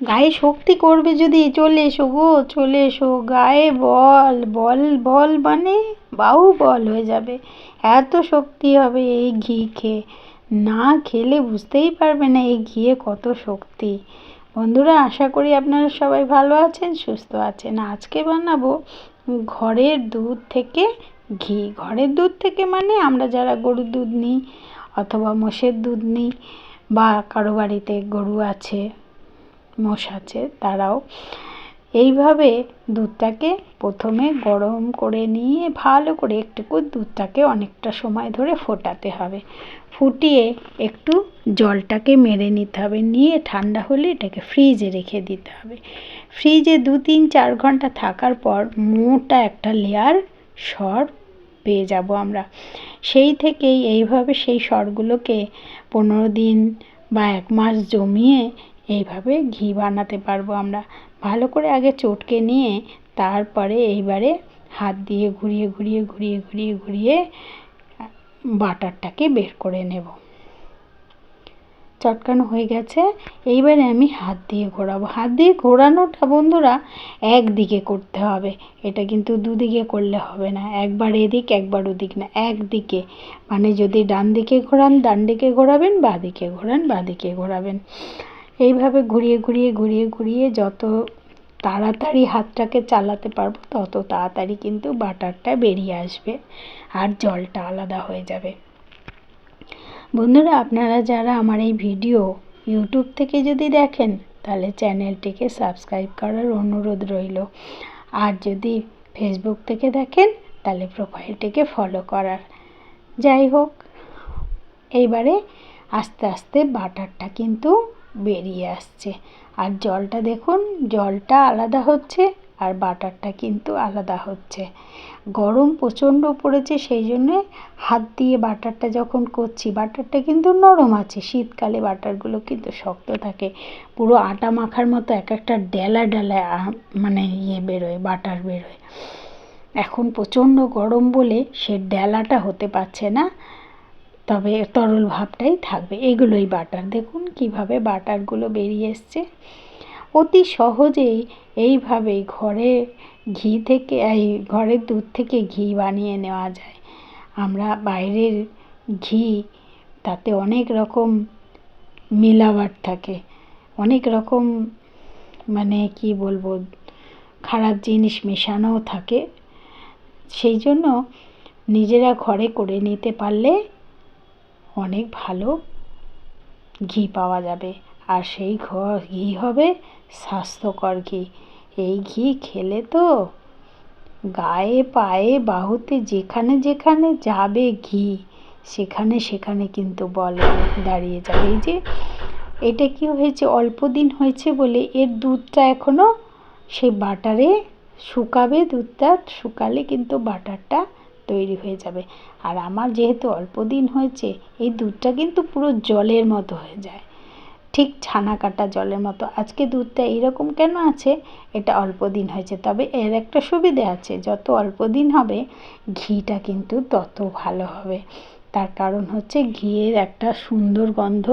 গায়ে শক্তি করবে যদি, চলে এসো গো, চলে এসো। গায়ে বল বল বল মানে বাহু বল হয়ে যাবে। এত শক্তি হবে এই ঘি খেয়ে। না খেলে বুঝতেই পারবে না এই ঘিয়ে কত শক্তি। বন্ধুরা, আশা করি আপনারা সবাই ভালো আছেন, সুস্থ আছেন। আজকে বানাবো ঘরের দুধ থেকে ঘি। ঘরের দুধ থেকে মানে আমরা যারা গরুর দুধ নিই অথবা মোষের দুধ নিই বা কারও বাড়িতে গরু আছে মোষ আছে তারাও এইভাবে দুধটাকে প্রথমে গরম করে নিয়ে ভালো করে একটুকু দুধটাকে অনেকটা সময় ধরে ফোটাতে হবে। ফুটিয়ে একটু জলটাকে মেরে নিতে হবে। নিয়ে ঠান্ডা হলে এটাকে ফ্রিজে রেখে দিতে হবে। ফ্রিজে দু, তিন, চার ঘণ্টা থাকার পর মোটা একটা লেয়ার সর পেয়ে যাব আমরা। সেই থেকেই এইভাবে সেই সরগুলোকে পনেরো দিন বা এক মাস জমিয়ে এইভাবে ঘি বানাতে পারব আমরা। ভালো করে আগে চটকে নিয়ে তারপরে এইবারে হাত দিয়ে ঘুরিয়ে ঘুরিয়ে ঘুরিয়ে ঘুরিয়ে ঘুরিয়ে বাটারটাকে বের করে নেব। চটকানো হয়ে গেছে। এইবারে আমি হাত দিয়ে ঘোরাবো। হাত দিয়ে ঘোরানোটা বন্ধুরা একদিকে করতে হবে। এটা কিন্তু দুদিকে করলে হবে না। একবার এদিক, একবার ওদিক না, একদিকে। মানে যদি ডান দিকে ঘোরান, ডান দিকে ঘোরাবেন, বা দিকে ঘোরান, বা দিকে ঘোরাবেন। এইভাবে ঘুরিয়ে ঘুরিয়ে ঘুরিয়ে ঘুরিয়ে যত তাড়াতাড়ি হাতটাকে চালাতে পারব, তত তাড়াতাড়ি কিন্তু বাটারটা বেরিয়ে আসবে আর জলটা আলাদা হয়ে যাবে। বন্ধুরা, আপনারা যারা আমার এই ভিডিও ইউটিউব থেকে যদি দেখেন, তাহলে চ্যানেলটিকে সাবস্ক্রাইব করার অনুরোধ রইল। আর যদি ফেসবুক থেকে দেখেন, তাহলে প্রোফাইলটিকে ফলো করার। যাই হোক, এইবারে আস্তে আস্তে বাটারটা কিন্তু বেরিয়ে আসছে। আর জলটা দেখুন, জলটা আলাদা হচ্ছে আর বাটারটা কিন্তু আলাদা হচ্ছে। গরম প্রচণ্ড পড়েছে, সেই জন্যে হাত দিয়ে বাটারটা যখন করছি, বাটারটা কিন্তু নরম আছে। শীতকালে বাটারগুলো কিন্তু শক্ত থাকে। পুরো আটা মাখার মতো এক একটা ডেলা ডেলা মানে ইয়ে বেরোয়, বাটার বেরোয়। এখন প্রচণ্ড গরম বলে সে ডেলাটা হতে পারছে না। তবে তরল ভাবটাই থাকবে। এগুলোই বাটার দেখুন কীভাবে বাটারগুলো বেরিয়ে এসছে। অতি সহজেই এইভাবেই ঘরে ঘি থেকে, এই ঘরের দুধ থেকে ঘি বানিয়ে নেওয়া যায়। আমরা বাইরের ঘি, তাতে অনেক রকম মিলাবার থাকে। অনেক রকম মানে কি বলব, খারাপ জিনিস মেশানোও থাকে। সেই জন্য নিজেরা ঘরে করে নিতে পারলে অনেক ভালো ঘি পাওয়া যাবে। আর সেই ঘি হবে স্বাস্থ্যকর ঘি। এই ঘি খেলে তো গায়ে, পায়ে, বাহুতে যেখানে যেখানে যাবে ঘি, সেখানে সেখানে কিন্তু বল দাঁড়িয়ে যাবে। এই যে এটা কি হয়েছে? অল্প দিন হয়েছে বলে এর দুধটা এখনও সেই বাটারে শুকাবে। দুধটা শুকালে কিন্তু বাটারটা তৈরি হয়ে যাবে। আর আমার যেহেতু অল্প দিন হয়েছে, এই দুধটা কিন্তু পুরো জলের মতো হয়ে যায়। ঠিক ছানা কাটা জলের মতো। আজকে দুধটা এইরকম কেন আছে? এটা অল্প দিন হয়েছে। তবে এর একটা সুবিধে আছে, যত অল্প দিন হবে, ঘিটা কিন্তু তত ভালো হবে। তার কারণ হচ্ছে ঘিয়ের একটা সুন্দর গন্ধ,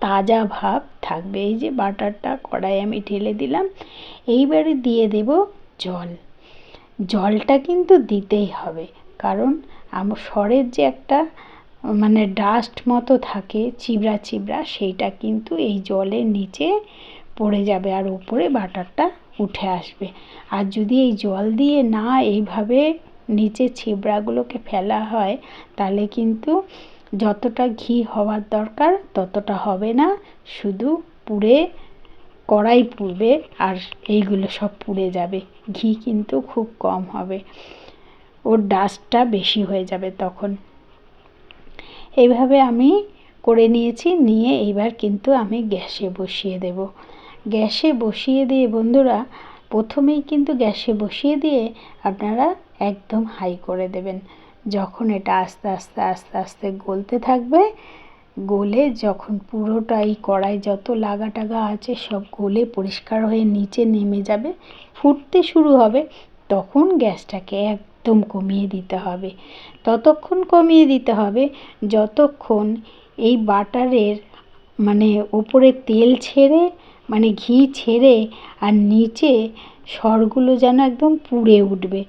তাজা ভাব থাকবে। এই যে বাটারটা কড়াই আমি ঢেলে দিলাম, এইবারে দিয়ে দেব জল। জলটা কিন্তু দিতেই হবে। কারণ আমার স্বরের যে একটা মানে ডাস্ট মতো থাকে, চিবড়া চিবড়া, সেইটা কিন্তু এই জলের নিচে পড়ে যাবে আর উপরে বাটারটা উঠে আসবে। আর যদি এই জল দিয়ে না এইভাবে নিচে ছিবড়াগুলোকে ফেলা হয়, তাহলে কিন্তু যতটা ঘি হওয়ার দরকার ততটা হবে না। শুধু পুড়ে, কড়াই পুড়বে আর এইগুলো সব পুড়ে যাবে। ঘি কিন্তু খুব কম হবে। ওর ডাস্টটা বেশি হয়ে যাবে তখন। এইভাবে আমি করে নিয়েছি, নিয়ে এইবার কিন্তু আমি গ্যাসে বসিয়ে দেব। গ্যাসে বসিয়ে দিয়ে বন্ধুরা, প্রথমেই কিন্তু গ্যাসে বসিয়ে দিয়ে আপনারা একদম হাই করে দেবেন। যখন এটা আস্তে আস্তে আস্তে আস্তে গলতে থাকবে, গলে যখন পুরোটাই কড়াই যত লাগা টাগা আছে সব গলে পরিষ্কার হয়ে নিচে নেমে যাবে। ফুটতে শুরু হবে, তখন গ্যাসটাকে একদম কমিয়ে দিতে হবে। ততক্ষণ কমিয়ে দিতে হবে, যতক্ষণ এই বাটারের মানে ওপরে তেল ছেড়ে মানে ঘি ছেড়ে আর নিচে সরগুলো যেন একদম পুড়ে উঠবে,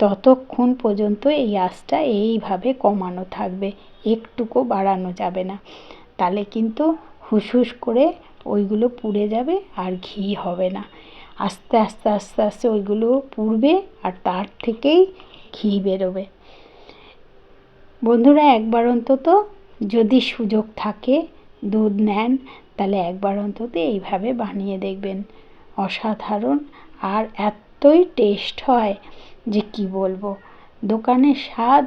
ততক্ষণ পর্যন্ত এই আঁচটা এইভাবে কমানো থাকবে, একটুকু বাড়ানো যাবে না। তাহলে কিন্তু হুসহুস করে ওইগুলো পুড়ে যাবে আর ঘি হবে না। আস্তে আস্তে আস্তে আস্তে ওইগুলো পুড়বে আর তার থেকেই ঘি বেরোবে। বন্ধুরা, একবার অন্তত যদি সুযোগ থাকে, দুধ নেন, তাহলে একবার অন্তত এইভাবে বানিয়ে দেখবেন। অসাধারণ আর এতই টেস্ট হয় যে কি বলব। দোকানের স্বাদ,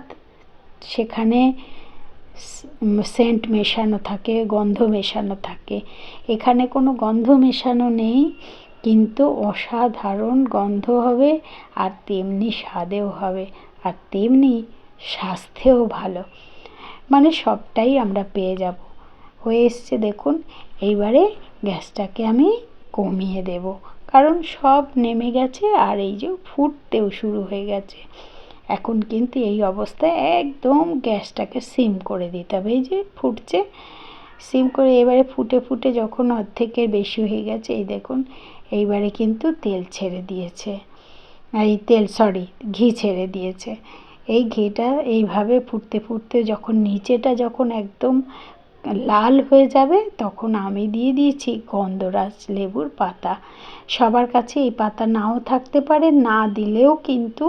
সেখানে সেন্ট মেশানো থাকে, গন্ধ মেশানো থাকে। এখানে কোনো গন্ধ মেশানো নেই। কিন্তু অসাধারণ গন্ধ হবে আর তেমনি স্বাদেও হবে আর তেমনি স্বাস্থ্যেও ভালো। মানে সবটাই আমরা পেয়ে যাব। হয়ে এসছে দেখুন, এইবারে গ্যাসটাকে আমি কমিয়ে দেব। কারণ সব নেমে গেছে আর এই যে ফুটতেও শুরু হয়ে গেছে। এখন কিন্তু এই অবস্থায় একদম গ্যাসটাকে সিম করে দিতে হবে। এই যে ফুটছে, সিম করে এবারে ফুটে ফুটে যখন অর্ধেকের বেশি হয়ে গেছে, এই দেখুন এইবারে কিন্তু তেল ছেড়ে দিয়েছে। এই তেল সরি ঘি ছেড়ে দিয়েছে। এই ঘিটা এইভাবে ফুটতে ফুটতে যখন নিচেটা যখন একদম লাল হয়ে যাবে, তখন আমি দিয়ে দিয়েছি গন্ধরাজ লেবুর পাতা। সবার কাছে এই পাতা নাও থাকতে পারে, না দিলেও কিন্তু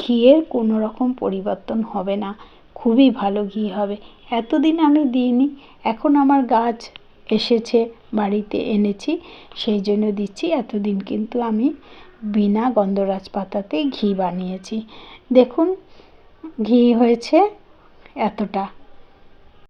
ঘিয়ের কোনো রকম পরিবর্তন হবে না। খুবই ভালো ঘি হবে। এতদিন আমি দিইনি, এখন আমার গাছ এসেছে, বাড়িতে এনেছি, সেই জন্য দিচ্ছি। এতদিন কিন্তু আমি বিনা গন্ধরাজ পাতাতেই ঘি বানিয়েছি। দেখুন, ঘি হয়েছে এতটা।